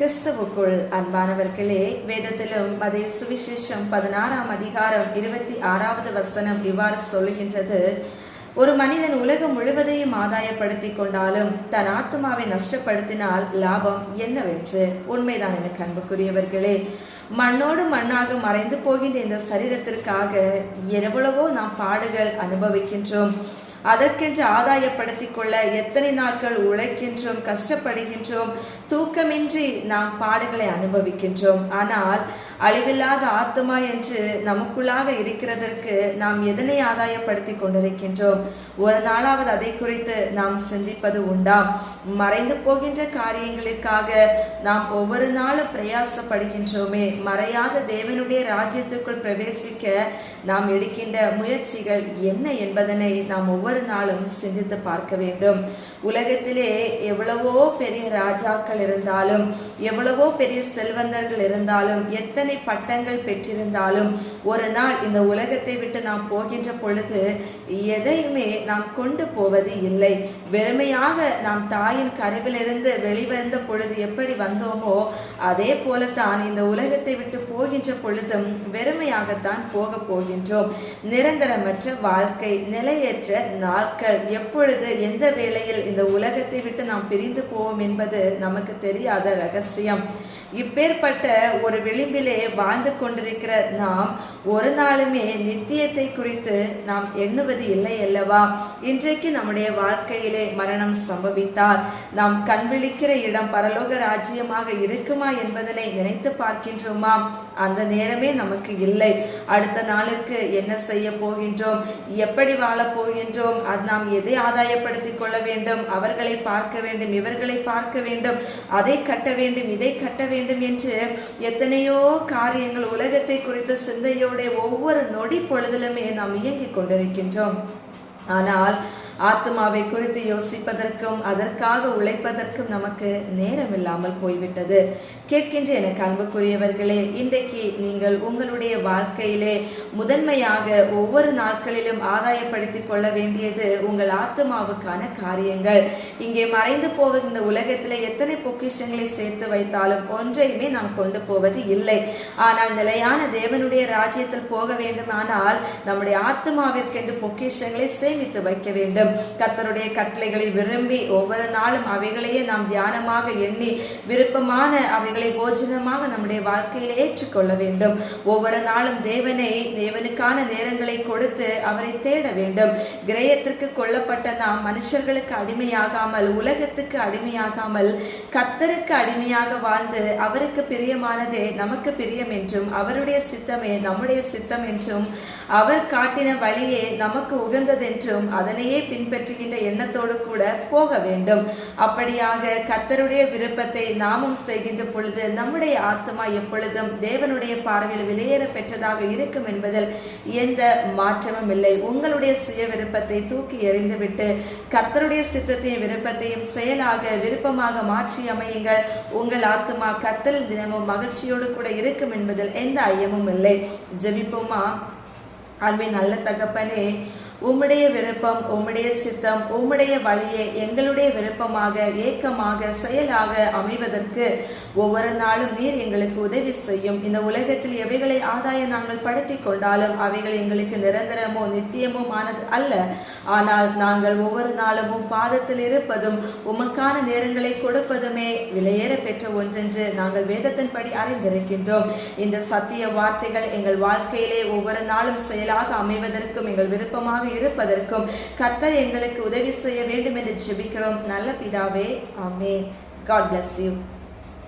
கிறிஸ்துவுக்குள் அன்பானவர்களே வேதத்திலும் அதே சுவிசேஷம் பதினாறாம் அதிகாரம் இருபத்தி ஆறாவது வசனம் இவ்வாறு சொல்லுகின்றது. ஒரு மனிதன் உலகம் முழுவதையும் ஆதாயப்படுத்திக் கொண்டாலும் தன் ஆத்மாவை நஷ்டப்படுத்தினால் லாபம் என்னவென்று? உண்மைதான் எனக்கு அன்புக்குரியவர்களே மண்ணோடு மண்ணாக மறைந்து போகின்ற இந்த சரீரத்திற்காக எவ்வளவோ நாம் பாடுகள் அனுபவிக்கின்றோம். அதற்கென்று ஆதாயப்படுத்தி கொள்ள எத்தனை நாட்கள் உழைக்கின்றோம் கஷ்டப்படுகின்றோம் தூக்கமின்றி நாம் பாடுகளை அனுபவிக்கின்றோம். ஆனால் அழிவில்லாத ஆத்மா என்று நமக்குள்ளாக இருக்கிறதற்கு நாம் எதனை ஆதாயப்படுத்தி கொண்டிருக்கின்றோம்? ஒரு நாளாவது அதை குறித்து நாம் சிந்திப்பது உண்டா? மறைந்து போகின்ற காரியங்களுக்காக நாம் ஒவ்வொரு நாளும் பிரயாசப்படுகின்றோமே மறையாத தேவனுடைய ராஜ்யத்துக்குள் பிரவேசிக்க நாம் எடுக்கின்ற முயற்சிகள் என்ன என்பதனை நாம் ஒவ்வொரு நாளும் சிந்தித்து பார்க்க வேண்டும். உலகத்திலே எவ்வளவோ பெரிய ராஜாக்கள் இருந்தாலும் எவ்வளவோ பெரிய செல்வந்தர்கள் இருந்தாலும் எத்தனை பட்டங்கள் பெற்றிருந்தாலும் ஒரு நாள் இந்த உலகத்தை விட்டு நாம் போகின்ற பொழுது எதையுமே நாம் கொண்டு போவது இல்லை. வெறுமையாக நாம் தாயின் கருவிலிருந்து வெளிவந்த பொழுது எப்படி வந்தோமோ அதே போலத்தான் இந்த உலகத்தை விட்டு போகின்ற பொழுதும் வெறுமையாகத்தான் போக போகின்றோம். நிரந்தரமற்ற வாழ்க்கை நிலையற்ற நாட்கள். எப்பொழுது எந்த வேளையில் இந்த உலகத்தை விட்டு நாம் பிரிந்து போவோம் என்பது நமக்கு தெரியாத ரகசியம். இப்பேற்பட்ட ஒரு விளிம்பிலே வாழ்ந்து கொண்டிருக்கிற நாம் ஒரு நாளுமே நித்தியத்தை குறித்து நாம் எண்ணுவது இல்லை அல்லவா? இன்றைக்கு நம்முடைய வாழ்க்கையிலே மரணம் சம்பவித்தால் நாம் கண்விழிக்கிற இடம் பரலோக ராஜ்யமாக இருக்குமா என்பதனை நினைத்து பார்க்கின்றோம்? அந்த நேரமே நமக்கு இல்லை. அடுத்த நாளிற்கு என்ன செய்ய போகின்றோம்? எப்படி வாழப் போகின்றோம்? அது நாம் எதை ஆதாயப்படுத்திக் கொள்ள வேண்டும்? அவர்களை பார்க்க வேண்டும் இவர்களை பார்க்க வேண்டும். அதை கட்ட வேண்டும் இதை கட்ட வேண்டும் என்று எத்தனையோ காரியங்கள் உலகத்தை குறித்த சிந்தையோட ஒவ்வொரு நொடி பொழுதிலுமே நாம் இயங்கிக் கொண்டிருக்கின்றோம். ஆனால் ஆத்மாவை குறித்து யோசிப்பதற்கும் அதற்காக உழைப்பதற்கும் நமக்கு நேரம் இல்லாமல் போய்விட்டது. கேட்கின்ற எனக்கு அன்புக்குரியவர்களே இன்றைக்கு நீங்கள் உங்களுடைய வாழ்க்கையிலே முதன்மையாக ஒவ்வொரு நாட்களிலும் ஆதாயப்படுத்திக் கொள்ள வேண்டியது உங்கள் ஆத்மாவுக்கான காரியங்கள். இங்கே மறைந்து போகின்ற உலகத்தில் எத்தனை பொக்கிஷங்களை சேர்த்து வைத்தாலும் ஒன்றையுமே நாம் கொண்டு போவது இல்லை. ஆனால் நிலையான தேவனுடைய ராஜ்யத்தில் போக வேண்டுமானால் நம்முடைய ஆத்மாவிற்கென்று பொக்கிஷங்களை சேமித்து வைக்க வேண்டும். கத்தருடைய கட்டளைகளை விரும்பி ஒவ்வொரு நாளும் அவைகளையே நாம் தியானமாக எண்ணி விருப்பமான அவைகளை போஜனமாக நம்முடைய வாழ்க்கையில் ஏற்றுக்கொள்ள வேண்டும். ஒவ்வொரு நாளும் தேவனை தேவனுக்கான நேரங்களை கொடுத்து அவரை தேட வேண்டும். கிரயத்திற்கு கொல்லப்பட்ட நாம் மனுஷர்களுக்கு அடிமையாகாமல் உலகத்துக்கு அடிமையாகாமல் கத்தருக்கு அடிமையாக வாழ்ந்து அவருக்கு பிரியமானதே நமக்கு பிரியம் என்றும் அவருடைய சித்தமே நம்முடைய சித்தம் என்றும் அவர் காட்டின வழியே நமக்கு என்றும் அதனையே பின்பற்றுகின்ற எண்ணத்தோடு கூட போக வேண்டும். அப்படியாக கத்தருடைய விருப்பத்தை நாமும் செய்கின்ற பொழுது நம்முடைய ஆத்மா எப்பொழுதும் தேவனுடைய பார்வையில் வெளியேற பெற்றதாக இருக்கும் என்பதில் எந்த மாற்றமும் இல்லை. உங்களுடைய சுய விருப்பத்தை தூக்கி எறிந்துவிட்டு கத்தருடைய சித்தத்தையும் விருப்பத்தையும் செயலாக விருப்பமாக மாற்றி அமையுங்கள். உங்கள் ஆத்மா கத்தல் தினமும் மகிழ்ச்சியோடு கூட இருக்கும் என்பதில் எந்த ஐயமும் இல்லை. ஜபிப்போமா? அன்பின் நல்ல தகப்பனே உம்முடைய விருப்பம் உம்முடைய சித்தம் உம்முடைய வழியே எங்களுடைய விருப்பமாக ஏக்கமாக செயலாக அமைவதற்கு ஒவ்வொரு நாளும் நீர் எங்களுக்கு உதவி செய்யும். இந்த உலகத்தில் எவைகளை ஆதாய நாங்கள் படுத்தி கொண்டாலும் அவைகள் எங்களுக்கு நிரந்தரமோ நித்தியமோ ஆனது அல்ல. ஆனால் நாங்கள் ஒவ்வொரு நாளும் பாதத்தில் இருப்பதும் உமக்கான நேரங்களை கொடுப்பதுமே விலையேற பெற்ற ஒன்றென்று நாங்கள் வேதத்தின்படி அறிந்திருக்கின்றோம். இந்த சத்திய வார்த்தைகள் எங்கள் வாழ்க்கையிலே ஒவ்வொரு நாளும் செயலாக அமைவதற்கும் எங்கள் விருப்பமாக இருப்பதற்கும் கர்த்தர் எங்களுக்கு உதவி செய்ய வேண்டும் என்று ஜெபிக்கிறோம். நல்ல பிதாவே ஆமே காட் பிளஸ் யூ